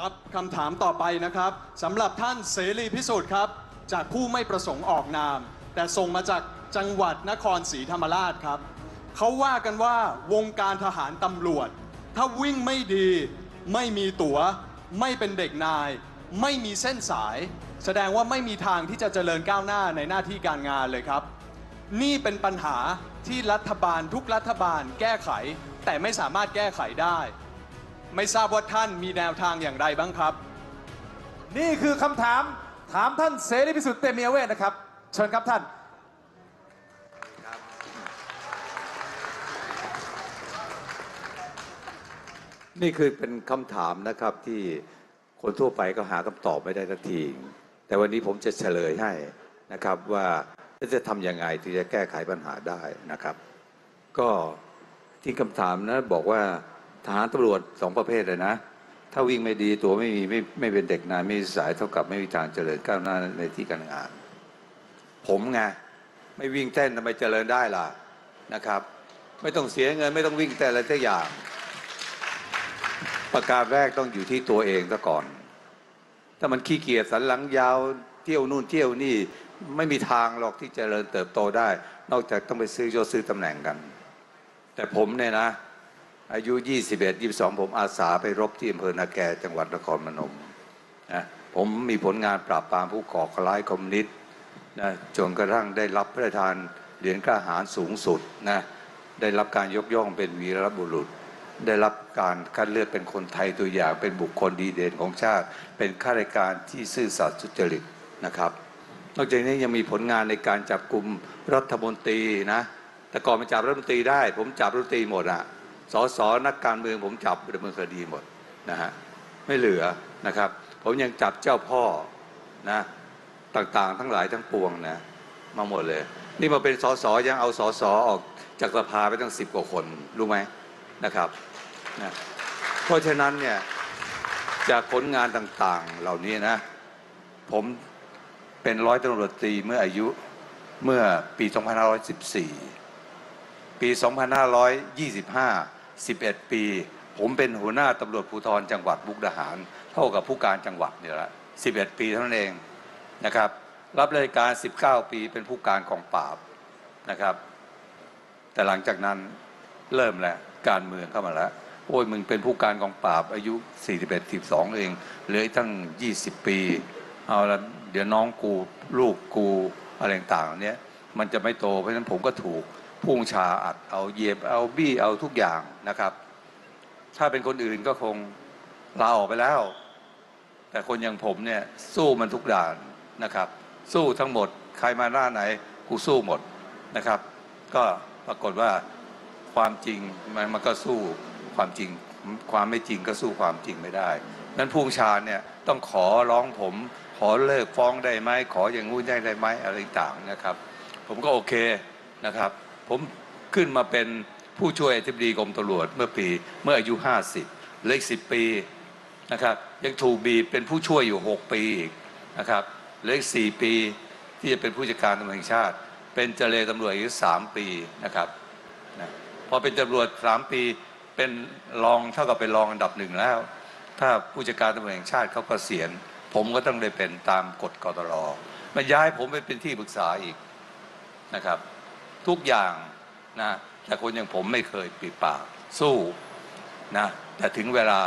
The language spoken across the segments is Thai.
ครับคำถามต่อไปนะครับสำหรับท่านเสรีพิสุทธิ์ครับ จากผู้ไม่ประสงค์ออกนาม แต่ส่งมาจากจังหวัดนครศรีธรรมราชครับเขาว่ากันว่าวงการทหารตำรวจ ถ้าวิ่งไม่ดี ไม่มีตัว๋ว ไม่เป็นเด็กนาย ไม่มีเส้นสาย แสดงว่าไม่มีทางที่จะเจริญก้าวหน้าในหน้าที่การงานเลยครับ นี่เป็นปัญหาที่รัฐบาลทุกรัฐบาลแก้ไข แต่ไม่สามารถแก้ไขได้ ไม่ทราบว่าท่านมีแนวทางอย่างไรบ้างครับ นี่คือคำถามถามท่านเสรีพิสุทธิ์เตมียเวทนะครับ เชิญครับท่าน นี่คือเป็นคำถามนะครับที่คนทั่วไปก็หาคำตอบไม่ได้ทันที แต่วันนี้ผมจะเฉลยให้นะครับว่าจะทำยังไงที่จะแก้ไขปัญหาได้นะครับ ก็ที่คำถามนะบอกว่า ทหารตำรวจสองประเภทเลยนะ ถ้าวิ่งไม่ดีตัวไม่มีไม่ไม่เป็นเด็กนายไม่มีสายเท่ากับไม่มีทางเจริญก้าวหน้าในที่การงาน ผมไงไม่วิ่งเต้นทำไมเจริญได้ล่ะนะครับ ไม่ต้องเสียเงิน ไม่ต้องวิ่งเต้นอะไรสักอย่าง ประการแรกต้องอยู่ที่ตัวเองซะก่อน ถ้ามันขี้เกียจสันหลังยาวเที่ยวนู่นเที่ยวนี่ไม่มีทางหรอกที่จเจริญเติบโตได้ นอกจากต้องไปซื้อยศซื้อตำแหน่งกัน แต่ผมเนี่ยนะ อายุ 21 22 ผมอาสาไปรบที่อำเภอนาแกจังหวัดนครพนมนะผมมีผลงานปราบปรามผู้ก่อการร้ายคอมมิวนิสต์นะจนกระทั่งได้รับพระราชทานเหรียญกล้าหาญสูงสุดนะได้รับการยกย่องเป็นวีรบุรุษ ได้รับการคัดเลือกเป็นคนไทยตัวอย่างเป็นบุคคลดีเด่นของชาติ เป็นข้าราชการที่ซื่อสัตย์สุจริตนะครับนอกจากนี้ยังมีผลงานในการจับกลุ่มรัฐมนตรีนะแต่ก่อนมาจับรัฐมนตรีได้ ผมจับรัฐมนตรีหมดอะ สสนักการเมืองผมจับดำเนินคดีหมดนะฮะไม่เหลือนะครับ ผมยังจับเจ้าพ่อนะต่างๆ ทั้งหลายทั้งปวงนะมาหมดเลย นี่มาเป็นสสยังเอาสสออกจากสภาไปตั้งสิบกว่าคนรู้ไหมนะครับนะเพราะฉะนั้นเนี่ยจากผลงานต่างๆเหล่านี้นะ ผมเป็นร้อยตำรวจตรีเมื่ออายุเมื่อปี 2514 ปี 2525 11 ปี ผมเป็นหัวหน้าตำรวจภูธรจังหวัดมุกดาหาร เท่ากับผู้การจังหวัดเนี่ยละ11 ปีเท่านั้นเองนะครับรับราชการ 19 ปีเป็นผู้การกองปราบนะครับ แต่หลังจากนั้นเริ่มแล้วการเมืองเข้ามาแล้วโอ้ยมึงเป็นผู้การกองปราบอายุ 41 12เองเหลืออีกตั้ง 20 ปีเอาละเดี๋ยวน้องกูลูกกูอะไรต่างๆเนี้ยมันจะไม่โตเพราะฉะนั้นผมก็ถูก พุ่งชาอัดเอาเหยียบเอาบี้เอาทุกอย่างนะครับ ถ้าเป็นคนอื่นก็คงลาออกไปแล้ว แต่คนอย่างผมเนี่ยสู้มันทุกด่านนะครับ สู้ทั้งหมดใครมาหน้าไหนกูสู้หมดนะครับ ก็ปรากฏว่าความจริงมันมันก็สู้ความจริง ความไม่จริงก็สู้ความจริงไม่ได้นั้นผู้บัญชาเนี่ยต้องขอร้องผม ขอเลิกฟ้องได้ไหมขออย่างงู้นได้ได้ไหมอะไรต่างนะครับ ผมก็โอเคนะครับ ผมขึ้นมาเป็นผู้ช่วยอธิบดีกรมตำรวจเมื่อปีเมื่ออายุ 50เลืออีก10ปีนะครับยังถูกบีเป็นผู้ช่วยอยู่ 6 ปีอีกนะครับเลืออีก4ปีที่จะเป็นผู้จัดการตำรวจแห่งชาติ เป็นเจรตำรวจอีก3ปีนะครับนะพอเป็นตำรวจ3ปีเป็นรองเท่ากับเป็นรองอันดับหนึ่งแล้ว ถ้าผู้จัดการตำรวจแห่งชาติเขาก็เสียณผมก็ต้องได้เป็นตามกฎกตรมาย้ายผมไปเป็นที่ปรึกษาอีกนะครับ ทุกอย่างนะแต่คนอย่างผมไม่เคยปิดปากสู้นะแต่ถึงเวลา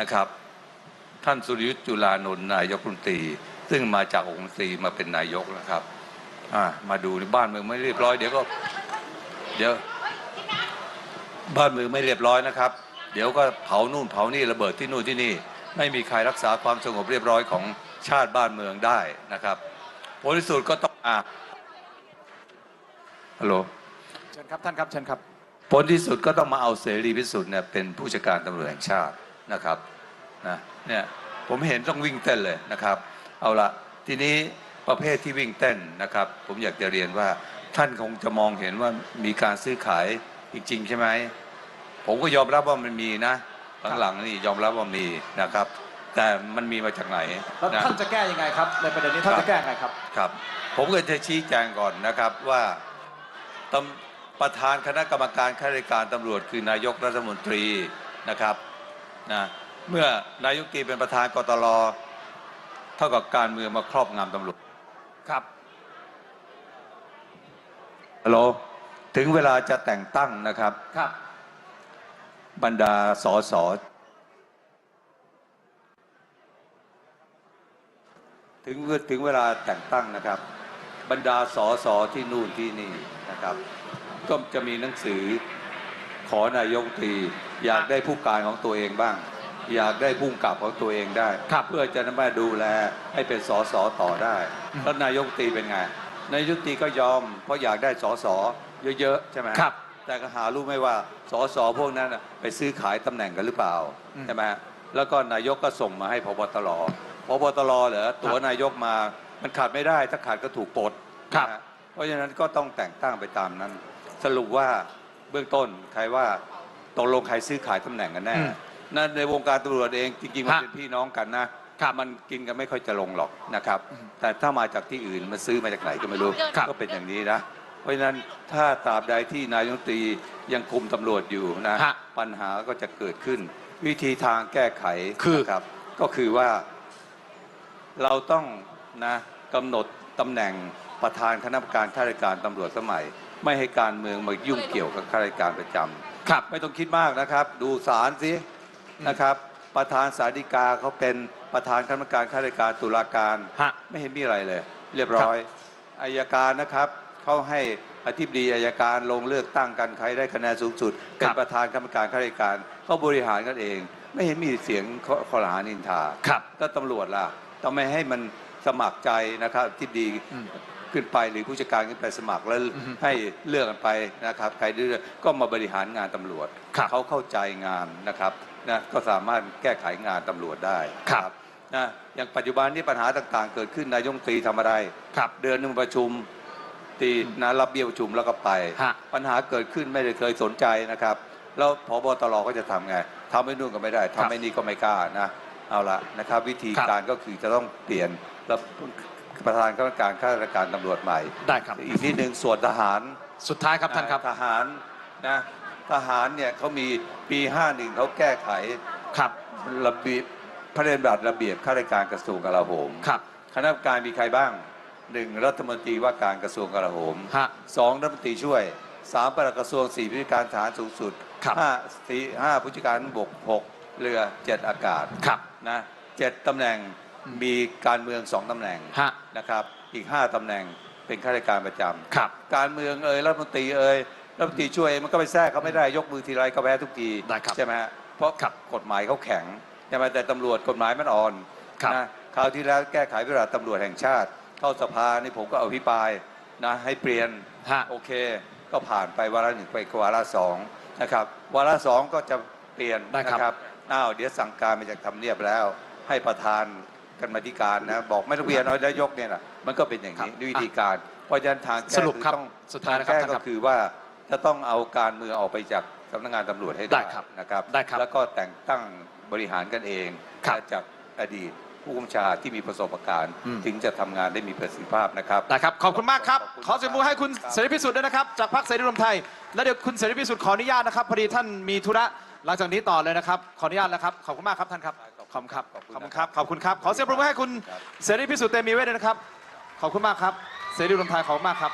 นะครับ ท่านสุริยุทธ์จุลานนท์นายกรัฐมนตรี ซึ่งมาจากองค์ตรีมาเป็นนายกนะครับอ่ามาดูบ้านเมืองไม่เรียบร้อยเดี๋ยวก็เดี๋ยวบ้านเมืองไม่เรียบร้อยนะครับ เดี๋ยวก็เผานู่นเผานี่ระเบิดที่นู่นที่นี่ ไม่มีใครรักษาความสงบเรียบร้อยของชาติบ้านเมืองได้นะครับผลที่สุดก็ต้องอะ ฮัลโหลเชิญครับท่านครับเชิญครับผลที่สุดก็ต้องมาเอาเสรีพิสุทธิ์เนี่ยเป็นผู้จัดการตำรวจแห่งชาตินะครับนะเนี่ยผมเห็นต้องวิ่งเต้นเลยนะครับ เอาละทีนี้ประเภทที่วิ่งเต้นนะครับ ผมอยากจะเรียนว่าท่านคงจะมองเห็นว่ามีการซื้อขายจริงๆใช่ไหมผมก็ยอมรับว่ามันมีนะหลังๆนี่ยอมรับว่ามีนะครับ แต่มันมีมาจากไหนแล้วนะท่านจะแก้ยังไงครับในประเด็นนี้ท่านจะแก้ยังไงครับครับ ผมก็จะชี้แจงก่อนนะครับว่าตำ ประธานคณะกรรมการข้าราชการตำรวจ คือนายกรัฐมนตรีนะครับนะเมื่อนายกตีเป็นประธานกตลเท่ากับการเมืองมาครอบงำตำรวจครับฮัลโหลถึงเวลาจะแต่งตั้งนะครับครับ บรรดาสสถึงถึงเวลาแต่งตั้งนะครับ บรรดาสสที่นู่นที่นี่ นะครับ ก็จะมีหนังสือขอนายกรัฐมนตรี อยากได้ผู้การของตัวเองบ้าง อยากได้ผู้กำกับของตัวเองได้ครับเพื่อจะนำมาดูแลให้เป็นสสต่อได้อืมแล้วนายกรัฐมนตรีเป็นไงนายกรัฐมนตรีก็ยอม เพราะอยากได้สสเยอะๆใช่ไหมครับแต่ก็หารู้ไหมว่าสสพวกนั้นน่ะไปซื้อขายตำแหน่งกันหรือเปล่าอืมใช่ไหมแล้วก็นายกก็ส่งมาให้พบตรพบตรเหรอตัวนายกมามันขาดไม่ได้ถ้าขาดก็ถูกปลดครับนะฮะ เพราะฉะนั้นก็ต้องแต่งตั้งไปตามนั้น สรุปว่าเบื้องต้นใครว่าตกลงใครซื้อขายตำแหน่งกันแน่ อืมนั่นในวงการตำรวจเองจริงๆมันฮะเป็นพี่น้องกันนะครับมันกินกันไม่ค่อยจะลงหรอกนะครับ แต่ถ้ามาจากที่อื่นมันซื้อมาจากไหนก็ไม่รู้ ครับ ก็เป็นอย่างนี้นะ เพราะฉะนั้นถ้าตราบใดที่นายกรัฐมนตรียังคุมตำรวจอยู่นะ ฮะปัญหาก็จะเกิดขึ้น วิธีทางแก้ไขคือ นะครับ ก็คือว่าเราต้องนะกำหนดตำแหน่ง ประธานคณะกรรมการข้าราชการตำรวจสมัย ไม่ให้การเมืองมายุ่งเกี่ยวกับข้าราชการประจำครับ ไม่ต้องคิดมากนะครับ ดูสารสินะครับ ประธานสาธิกาเขาเป็นประธานคณะกรรมการข้าราชการตุลาการ ฮะ ไม่เห็นมีอะไรเลย เรียบร้อยอายการนะครับเขาให้อธิบดีอายการลงเลือกตั้งกันใครได้คะแนนสูงสุดเป็นประธานกรรมการข้าราชการเขาบริหารกันเอง ไม่เห็นมีเสียงขอรหานินทาครับถ้าตำรวจล่ะต้องไม่ให้มันสมัครใจนะครับที่ดีอืม ขึ้นไป หรือผู้จัดการขึ้นไปสมัครแล้วอือฮึให้เลือกกันไปนะครับใครเลือกก็มาบริหารงานตำรวจครับเขาเข้าใจงานนะครับนะก็สามารถแก้ไขงานตำรวจได้ครับนะอย่างปัจจุบันนี้ปัญหาต่างๆ เกิดขึ้นนายกรัฐมนตรีทำอะไรครับ เดือนหนึ่งประชุมตีนะรับเบี้ยประชุมแล้วก็ไปฮะปัญหาเกิดขึ้นไม่ได้เคยสนใจนะครับแล้วพบตรก็จะทำไงทำไม่นู่นก็ไม่ได้ทำไม่นี่ก็ไม่กล้านะเอาละนะครับ วิธีครับการก็คือจะต้องเปลี่ยนแล้ว ประธานคณะกรรมการข้าราชการตำรวจใหม่ ได้ครับ อีกที่หนึ่งส่วนทหารสุดท้ายครับท่านครับ ทหารนะทหารเนี่ยเขามีปี51เขาแก้ไขครับระเบียบพระราชบัญญัติระเบียบข้าราชการกระทรวงกลาโหมครับ คณะกรรมการมีใครบ้างหนึ่งรัฐมนตรีว่าการกระทรวงกลาโหมฮะสองรัฐมนตรีช่วยสามปลัดกระทรวงสี่ผู้จัดการทหารสูงสุดครับ ห้าสี่ห้าผู้จัดการบกหกเรือเจ็ดอากาศครับนะเจ็ดตำแหน่งอื มมีการเมืองสองตำแหน่งฮะนะครับ อีกห้าตำแหน่งเป็นข้าราชการประจำครับ การเมืองเอ่ยรัฐมนตรีเอ่ยรัฐมนตรีช่วยมันก็ไปแทรกเขาไม่ได้ยกมือทีไรก็แพ้ทุกทีได้ครับใช่ไหมฮะเพราะครับกฎหมายเขาแข็งใช่ไหมแต่ตำรวจกฎหมายมันอ่อนครับ นะคราวที่แล้วแก้ไขเวลาตำรวจแห่งชาติ เข้าสภานี่ผมก็อภิปรายนะให้เปลี่ยน ฮะ โอเค ก็ผ่านไปวาระหนึ่งไปวาระสองนะครับ วาระสองก็จะเปลี่ยนได้ครับ นะครับ อ้าว เดี๋ยวสั่งการมาจากทำเนียบแล้ว ให้ประธาน กันมาธิการนะบอกไม่ต้องเปลี่ยนเอานายกเนี่ยนะมันก็เป็นอย่างครับนี้ด้วยวิธีการ เพราะฉะนั้นทางแก้สรุปครับอต้องสุดท้ายทางนะครับแก้ท่านคก็รับคือว่าจะต้องเอาการเมืองออกไปจากสำนักงานตำรวจให้ได้ได้ครับนะครับได้ครับแล้วก็แต่งตั้งบริหารกันเองครับจากอดีตผู้กำกับชาที่มีประสบการณ์อืมถึงจะทำงานได้มีประสิทธิภาพนะครับได้ครับ ขอบคุณมากครับ ขอบคุณขอเสียงปรบมือให้คุณครับเสรีพิสุทธิ์ด้วยนะครับ จากพรรคเสรีรวมไทย แล้วเดี๋ยวคุณเสรีพิสุทธิ์ขออนุญาตนะครับพอดีท่านมีธุระหลังจากนี้ต่อเลยนะครับ ขออนุญาตแล้วครับ ขอบคุณมากครับท่านครับข อบคุณครับ ขอบคุณครับ ขอบคุณครับ ขอเสียงปรบมือให้คุณครับเสรีพิสุทธิ์เตมีเวทด้วยนะครับ ขอบคุณมากครับ เสรีรวมไทยขอบคุณมากครับ